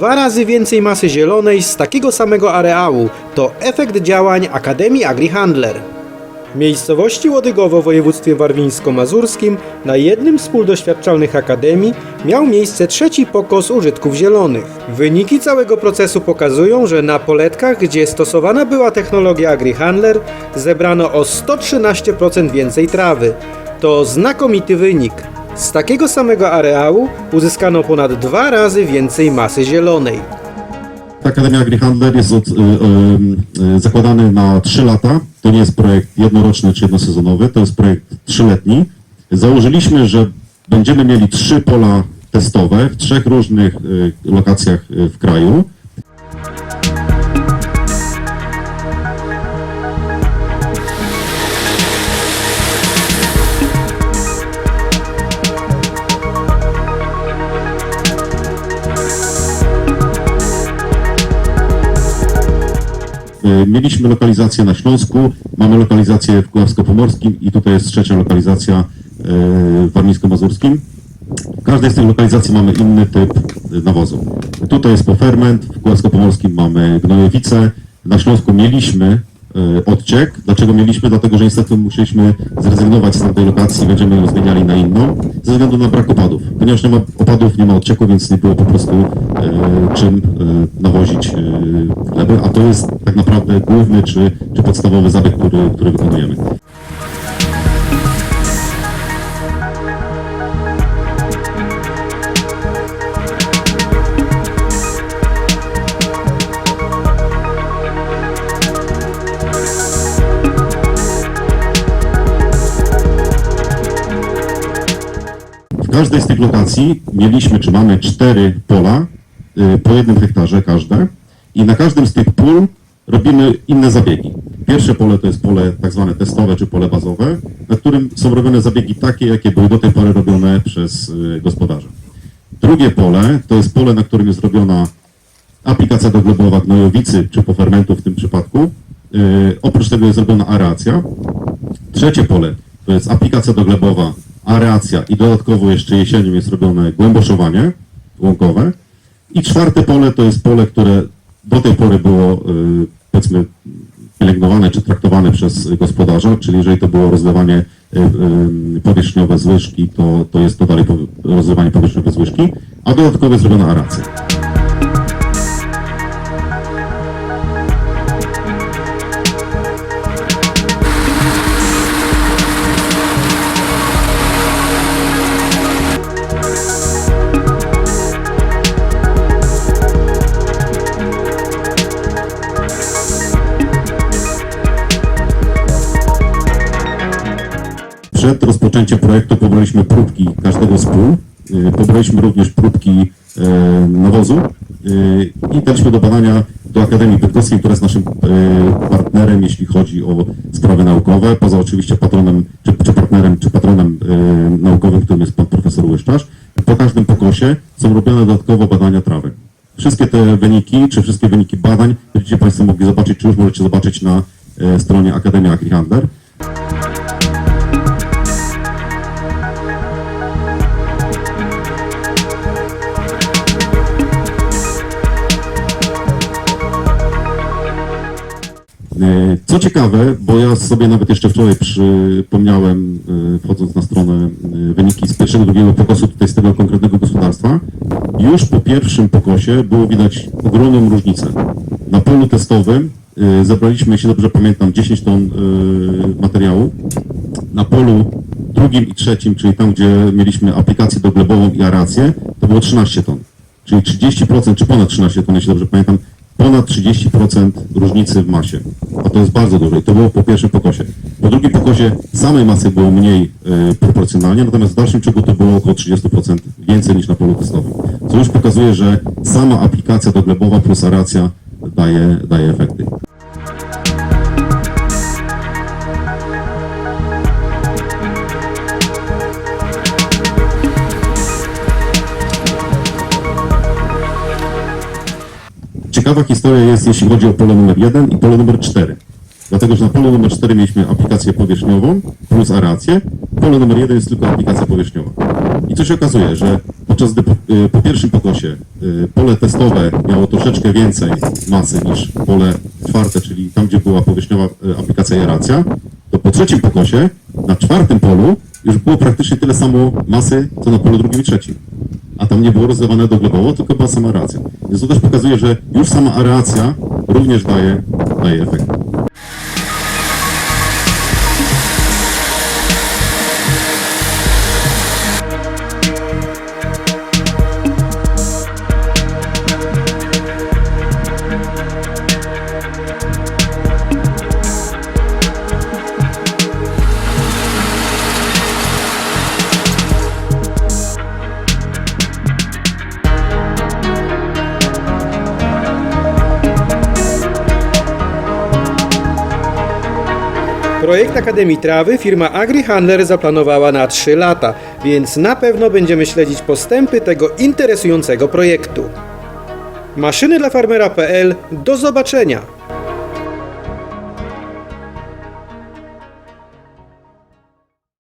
dwa razy więcej masy zielonej z takiego samego areału. To efekt działań Akademii AgriHandler. Miejscowości Łodygowo w województwie warmińsko-mazurskim na jednym z pól doświadczalnych akademii miał miejsce trzeci pokos użytków zielonych. Wyniki całego procesu pokazują, że na poletkach, gdzie stosowana była technologia AgriHandler, zebrano o 113% więcej trawy. To znakomity wynik. Z takiego samego areału uzyskano ponad dwa razy więcej masy zielonej. Akademia AgriHandler jest od, y, y, y, zakładany na 3 lata. To nie jest projekt jednoroczny czy jednosezonowy, to jest projekt trzyletni. Założyliśmy, że będziemy mieli trzy pola testowe w trzech różnych y, lokacjach y, w kraju. Mieliśmy lokalizację na Śląsku, mamy lokalizację w Kujawsko-Pomorskim i tutaj jest trzecia lokalizacja y, w Warmińsko-Mazurskim. W każdej z tych lokalizacji mamy inny typ y, nawozu. Tutaj jest poferment, w Kujawsko-Pomorskim mamy gnojowice, na Śląsku mieliśmy odciek. Dlaczego mieliśmy? Dlatego, że niestety musieliśmy zrezygnować z tamtej lokacji, będziemy ją zmieniali na inną, ze względu na brak opadów. Ponieważ nie ma opadów, nie ma odcieku, więc nie było po prostu y, czym y, nawozić y, gleby, a to jest tak naprawdę główny czy, czy podstawowy zabieg, który, który wykonujemy. W każdej z tych lokacji mieliśmy, czy mamy cztery pola y, po jednym hektarze każde i na każdym z tych pól robimy inne zabiegi. Pierwsze pole to jest pole tak zwane testowe czy pole bazowe, na którym są robione zabiegi takie, jakie były do tej pory robione przez y, gospodarza. Drugie pole to jest pole, na którym jest robiona aplikacja doglobowa gnojowicy czy pofermentu w tym przypadku. Yy, oprócz tego jest robiona aeracja. Trzecie pole to jest aplikacja doglebowa, aeracja i dodatkowo jeszcze jesienią jest robione głęboszowanie łąkowe. I czwarte pole to jest pole, które do tej pory było yy, powiedzmy pielęgnowane czy traktowane przez gospodarza, czyli jeżeli to było rozlewanie yy, yy, powierzchniowe z łyżki, to, to jest to dalej rozlewanie powierzchniowe z łyżki, a dodatkowo jest robiona aeracja. Przed rozpoczęciem projektu pobraliśmy próbki każdego z pól. y, Pobraliśmy również próbki e, nawozu y, i daliśmy do badania do Akademii Bydgoskiej, która jest naszym e, partnerem, jeśli chodzi o sprawy naukowe, poza oczywiście patronem, czy, czy partnerem, czy patronem e, naukowym, którym jest pan profesor Łyszczarz. Po każdym pokosie są robione dodatkowo badania trawy. Wszystkie te wyniki, czy wszystkie wyniki badań będziecie Państwo mogli zobaczyć, czy już możecie zobaczyć na e, stronie Akademia AgriHandler. Co ciekawe, bo ja sobie nawet jeszcze wczoraj przypomniałem, e, wchodząc na stronę, e, wyniki z pierwszego, drugiego pokosu tutaj z tego konkretnego gospodarstwa, już po pierwszym pokosie było widać ogromną różnicę. Na polu testowym e, zebraliśmy, jeśli dobrze pamiętam, 10 ton e, materiału. Na polu drugim i trzecim, czyli tam, gdzie mieliśmy aplikację doglebową i aerację, to było 13 ton. Czyli 30% czy ponad 13 ton, jeśli dobrze pamiętam, ponad 30% różnicy w masie. A to jest bardzo dużo i to było po pierwszym pokosie. Po drugim pokosie samej masy było mniej e, proporcjonalnie, natomiast w dalszym ciągu to było około 30% więcej niż na polu testowym. Co już pokazuje, że sama aplikacja doglebowa plus aeracja daje, daje efekty. Ciekawa historia jest, jeśli chodzi o pole numer 1 i pole numer 4. Dlatego, że na polu numer 4 mieliśmy aplikację powierzchniową plus aerację. Pole numer 1 jest tylko aplikacja powierzchniowa. I co się okazuje, że podczas gdy po, y, po pierwszym pokosie y, pole testowe miało troszeczkę więcej masy niż pole czwarte, czyli tam, gdzie była powierzchniowa y, aplikacja i aeracja, to po trzecim pokosie na czwartym polu już było praktycznie tyle samo masy, co na polu drugim i trzecim. A tam nie było rozdawane doglobowo, tylko była sama aeracja. Więc to też pokazuje, że już sama aeracja również daje, daje efekt. Projekt Akademii Trawy firma AgriHandler zaplanowała na 3 lata, więc na pewno będziemy śledzić postępy tego interesującego projektu. Maszyny dla farmera.pl do zobaczenia!